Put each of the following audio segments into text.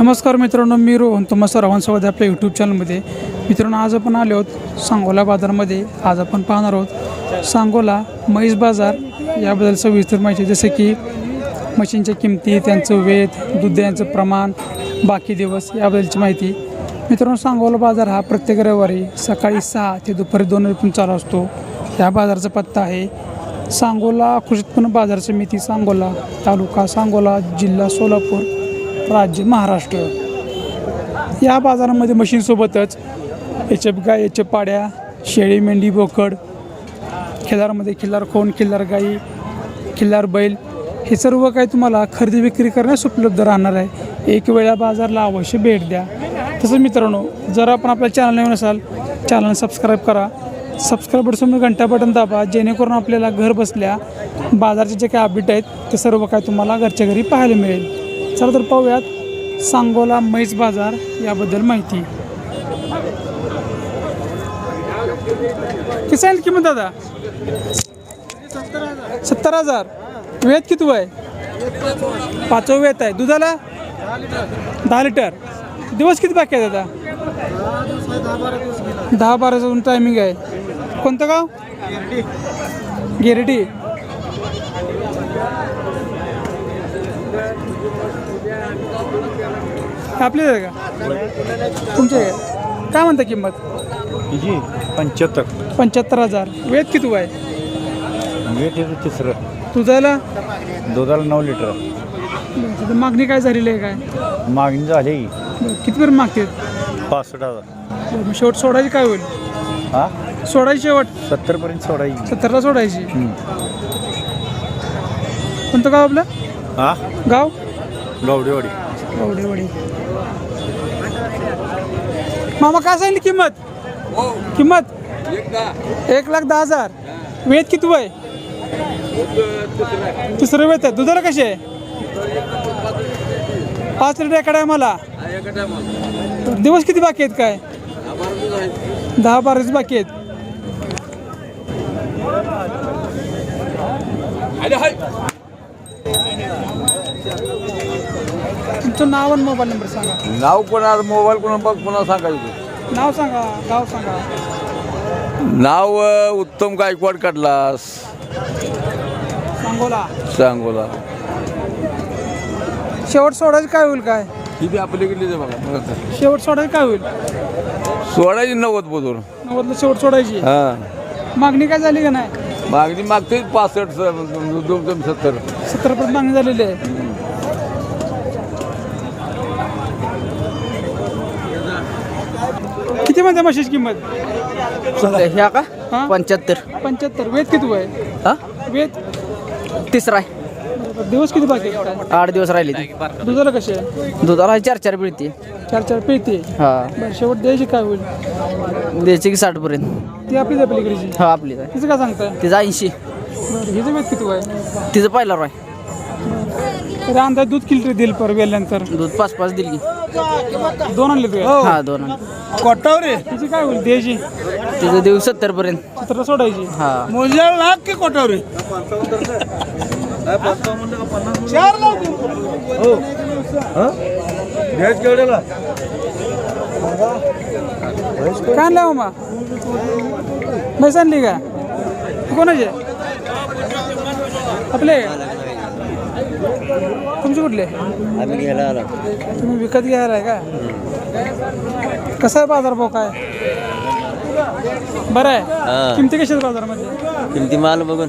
नमस्कार मित्रांनो मी रोहन. तुम्हा सर्वांसोबत आपल्या यूट्यूब चॅनलमध्ये मित्रांनो आज आपण आलो आहोत सांगोला बाजारमध्ये. आज आपण पाहणार आहोत सांगोला म्हैस बाजार. याबद्दल सविस्तर माहिती जसे की मशीनच्या किमती त्यांचं वेध दूध यांचं प्रमाण बाकी दिवस याबद्दलची माहिती. मित्रांनो सांगोला बाजार हा प्रत्येक रविवारी सकाळी सहा ते दुपारी दोन वाजेपर्यंत चालू असतो. या बाजाराचा पत्ता आहे सांगोला कृषी उत्पन्न बाजार समिती सांगोला तालुका सांगोला जिल्हा सोलापूर. राज्य महाराष्ट्र. या बाजारामध्ये मशीनसोबतच एचएफ गाय याच्या पाड्या शेळी मेंढी बोकड खिल्लारमध्ये खिल्लार खोन खिल्लार गाई खिल्लार बैल हे सर्व काही तुम्हाला खरेदी विक्री करण्यास उपलब्ध राहणार आहे. एक वेळा बाजारला अवश्य भेट द्या. तसंच मित्रांनो जर आपण आपल्या चॅनल नवीन असाल चॅनल सबस्क्राईब करा. सबस्क्राईब समोर घंटा बटन दाबा जेणेकरून आपल्याला घर बसल्या बाजारचे जे काही अपडेट आहेत ते सर्व काय तुम्हाला घरच्या घरी पाहायला मिळेल. चला तर पाहूयात सांगोला म्हैस बाजार याबद्दल माहिती. किती आहे किंमत दादा? सत्तर हजार. वेत किती आहे पाचवं वेत आहे. दुधाला? दहा लिटर. दिवस किती बाकी आहे दादा? दहा बाराचा टायमिंग आहे. कोणतं गाव? गिरडी. आपली आहे का तुमचे आहे? काय म्हणता किंमत? पंच्याहत्तर. पंच्याहत्तर हजार. वेत किती आहे वेट येतं तिसरं. तुझ्याला दुधाला नऊ लिटर. मागणी काय झालेली आहे काय? मागणी झाली. बरं, कितीपर्यंत मागतात? पासष्ट हजार. बरं, मग शेवट सोडायची काय होईल? हा? सोडायची शेवट? सत्तरपर्यंत सोडायची. सत्तरला सोडायची. कोणतं गाव आपलं? हा? गाव? गावडेवाडी. मामा काय सांगितली किंमत? किंमत? एक लाख दहा हजार. वेत किती वय? तिसरं वेत आहे. दुधाला कशी आहे? पाच लिटर एका टायमाला? दिवस किती बाकी आहेत काय? दहा बाराच बाकी आहेत. तुमचं नाव आणि मोबाईल नंबर सांगा. नाव कोणा मोबाईल कोणा बघ पुन्हा सांगायचं नाव सांगा गाव सांगा. नाव अ, उत्तम गायकवाड काढलास सांगोला. सांगोला. शेवट सोडायचं काय होईल काय? किती आपल्याकडे बघा शेवट सोडायचं काय होईल? सोडायची नव्वद बोलून नव्वदला शेवट सोडायची. हा. मागणी काय झाली का नाही? मागणी मागते पासष्ट सत्तर सत्तर. पर्यंत मागणी झालेली आहे. किती म्हणते म्हशीची किंमत? ह्या का? हा? पंच्याहत्तर. पंच्याहत्तर. वेद किती आहे हा? वेद तिसरा आहे. दिवस किती बाकी आहेत? आठ दिवस राहिले ती. दुधाला कसे? आहे दुधाला चार चार पिळते. चार चार पिळते? हा. बरं शेवट द्यायची काय होईल? द्यायची की साठ पर्यंत ती आपली आपलीकडची हा आपली तिचं काय सांगताय? तिचं ऐंशी. बरं हिचं वेद किती आहे तिचं पहिला आहे तरी अंदाज दूध किती देईल पर वेल्यानंतर दूध पाच पाच दिली. की दोन आणले तुझ्या हा. दोन आणि. कोटावरे तिची काय होईल? द्यायची तिचं देऊ सत्तर पर्यंत. सतरा सोडायची. हा. मोजायला लाग की कोटावरे चार लाख. काय आणलं मामा म्हैस आणली का? कोणाचे आपले? तुमचे कुठले? तुम्ही विकत घ्यायला आहे का? कसा आहे बाजार भाव काय? बरं आहे. किमती कशा आहेत बाजारामध्ये? किमती माल बघून.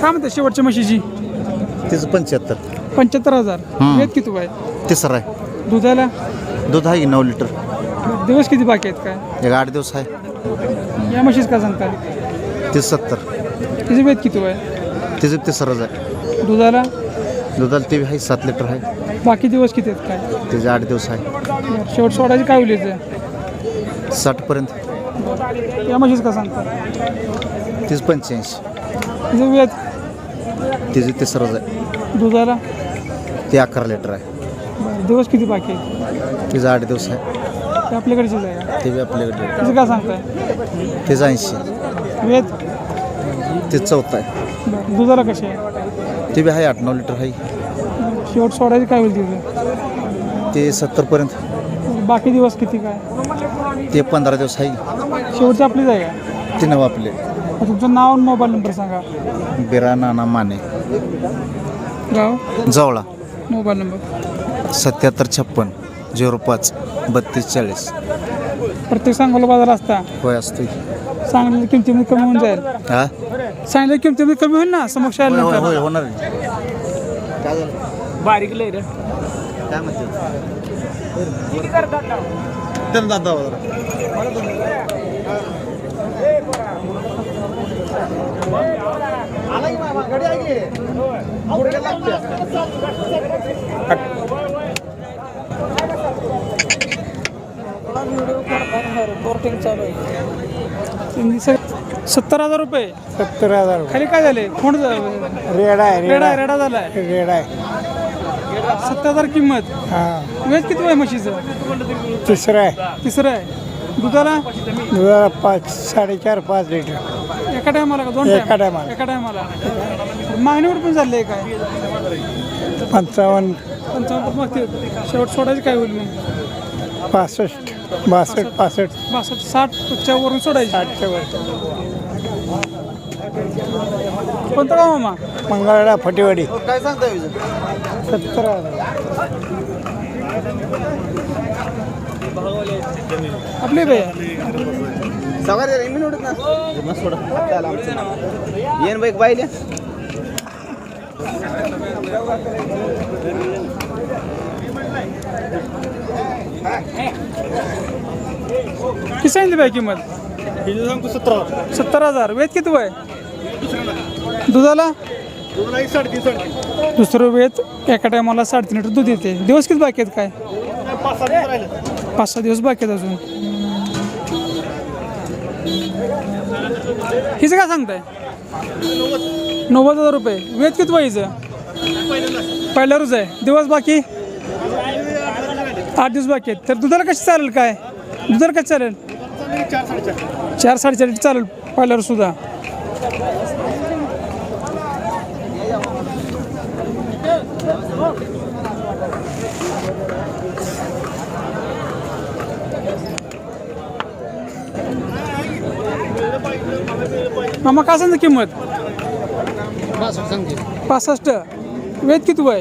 काय म्हणते शेवटच्या म्हशीची? तिचं पंच्याहत्तर. पंच्याहत्तर हजार. वेद किती आहे तिसरं आहे. दुधाला? दूध आहे की नऊ लिटर? दिवस किती बाकी आहेत काय? एक आठ दिवस आहे. या म्हशीच काय सांगता? तीस सत्तर. तिचे वेद किती आहे तिचं तिसरंच आहे. दुधाला? दुधाला ते बी आहे सात लिटर आहे. बाकी दिवस किती आहेत काय? तिचे आठ दिवस आहे. बरं, शेवट सोडायची काय होईल? साठपर्यंत या म्हशीच काय सांगता? तीस पंच्याऐंशी. तिचं वेद? तिचं तिसरंच आहे. दुधाला? ते अकरा लिटर आहे. बरं दिवस किती बाकी आहेत तिचं आठ दिवस आहे. ते आपल्याकडचीच आहे का? ते बी आपल्याकडे तिचं काय सांगताय? तिचं ऐंशी. वेद? ते चौथा आहे. बरं दुधाला कसे आहे? ते बी आहे आठ नऊ लिटर आहे. शेवट सोडायची काय होईल तिथं ते सत्तरपर्यंत बाकी दिवस किती काय? ते पंधरा दिवस आहे. शेवटची आपलीच आहे का? ते नऊ आपले. मग तुमचं नाव आणि मोबाईल नंबर सांगा. बिरा नाना माने. गाव? जवळा. Mobile number. सत्याहत्तर छप्पन झिरो पाच बत्तीस चाळीस. प्रत्येक सांगोला बाजार असता. होय असतो सांगलेल्या किमतीमध्ये कमी होऊन जाईल. हा? सांगलेल्या किमतीमध्ये कमी होईल ना? समक्ष होय होय होणार काय झालं? बारीक लय रे. काय त्यांनी सग- सत्तर हजार रुपये? सत्तर हजार खाली काय झाले? कोण रेड आहे रेडा रेडा झालाय. रेड आहे. सत्तर हजार किंमत. हा. वेज किती आहे म्हशीचं? तिसरं आहे. तिसरं आहे. दुधाला? दुधाला पाच साडेचार पाच लिटर. एका टायमाला का? दोन एका time? टायमाला. एका टायमाला. मागणीवर पण चाललंय काय? पंचावन्न. पंचावन्न मग ते शेवट सोडायचं काय होईल मग? पासष्ट बासष्ट पासष्ट. बासष्ट साठच्या वरून सोडायचं. साठच्या वर कोणतं गाव मामा? मंगळवेढा फटेवाडी. काय सांगता सत्तर हजार. आपले बाई येन बाईक पाहिले किती सांगितली बाई किंमत? सत्तर हजार. वेद किती वय? दुधाला? दुसरं वेद एका टायमाला साडेतीन लिटर दूध येते. दिवस किती बाकी आहेत काय? पाच सहा दिवस बाकी आहेत अजून. हिचं काय सांगताय? नव्वद हजार रुपये. वेद किती वयचं पहिल्या रोज आहे. दिवस बाकी? आठ दिवस बाकी आहेत. तर दुधाला कशी चालेल काय? दुधाला कशी चालेल? चार साडेचार लिटर चालेल पहिल्यावर सुद्धा. मामा काय सांगता किंमत? पासष्ट वेद किती वय?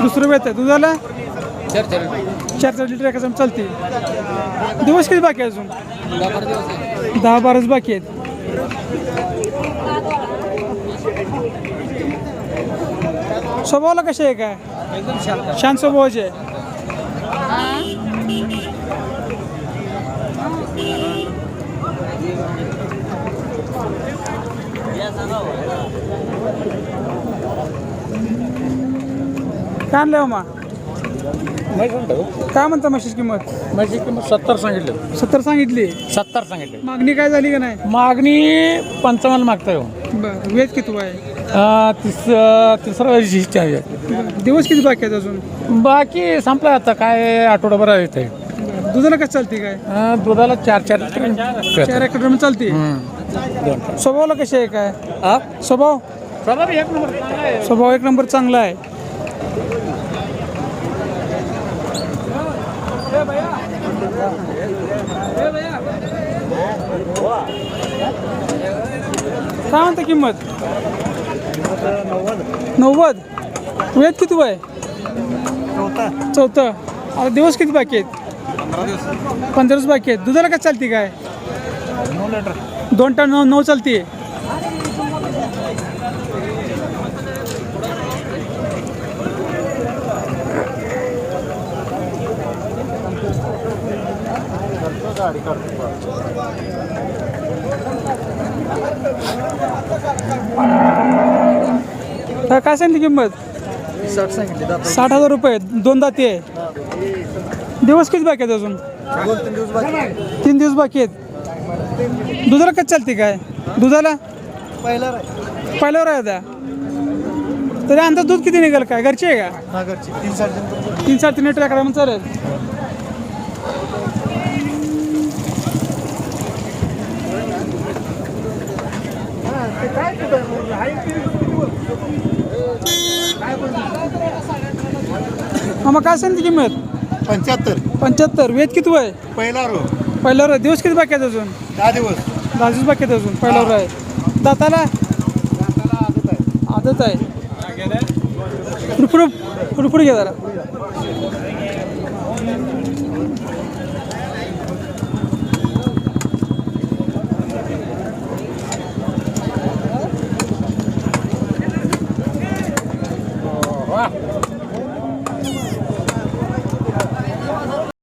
दुसरं वेद आहे. दुधाला? चार चार लिटर. एका चालते. दिवस किती बाकी आहे अजून? दहा बाराच बाकी आहेत. स्वभावाला कसे आहे काय? शांत स्वभावाचे आहे. काय आणलं हो मा? काय म्हणता म्हशीची किंमत? माझी किंमत सत्तर सांगितलं. सत्तर सांगितली? सत्तर सांगितलं. मागणी काय झाली का नाही? मागणी पंचावन्न मागताय हो. बरं वेद किती आहे? अं, तिस तिसरा विशिष्ट आहे. बरं. दिवस किती बाकी आहेत अजून? बाकी संपलं आता काय आठवडाभर येत आहे बरं. दुधाला कसं चालते काय? दुधाला चार चार लिटर चार एकर चालते. स्वभावाला कसे आहे काय? स्वभाव? एक नंबर. स्वभाव एक नंबर चांगला आहे. काय म्हणता किंमत? नव्वद. वेद किती वय? चौथं. आता दिवस किती बाकी आहेत? पंधरा दिवस. बाकी आहेत. दुधाला काय चालते काय? दोन टन नऊ नऊ चालते. काय सांगितली किंमत? साठ हजार रुपये दोन दाती आहे. दिवस किती बाकी आहेत अजून? तीन दिवस बाकी आहेत. दुधाला कच चालते काय? दुधाला? पहिल्यावर आहे आता. तरी अंदाज दूध किती निघेल काय? घरची आहे का? तीन साडेतीन तीन साडेतीन लिटर एकडा मग चालेल. मग काय सांगते किंमत? पंच्याहत्तर. पंच्याहत्तर. वेद किती वय? पहिला रो. पहिल्यावर आहे. दिवस किती बाकी आहेत अजून? दहा दिवस. दहा दिवस बाकी आहेत अजून पहिल्यावर आहे दाताला? आदत आहे. पुढे पुढे पुढे घ्या जरा.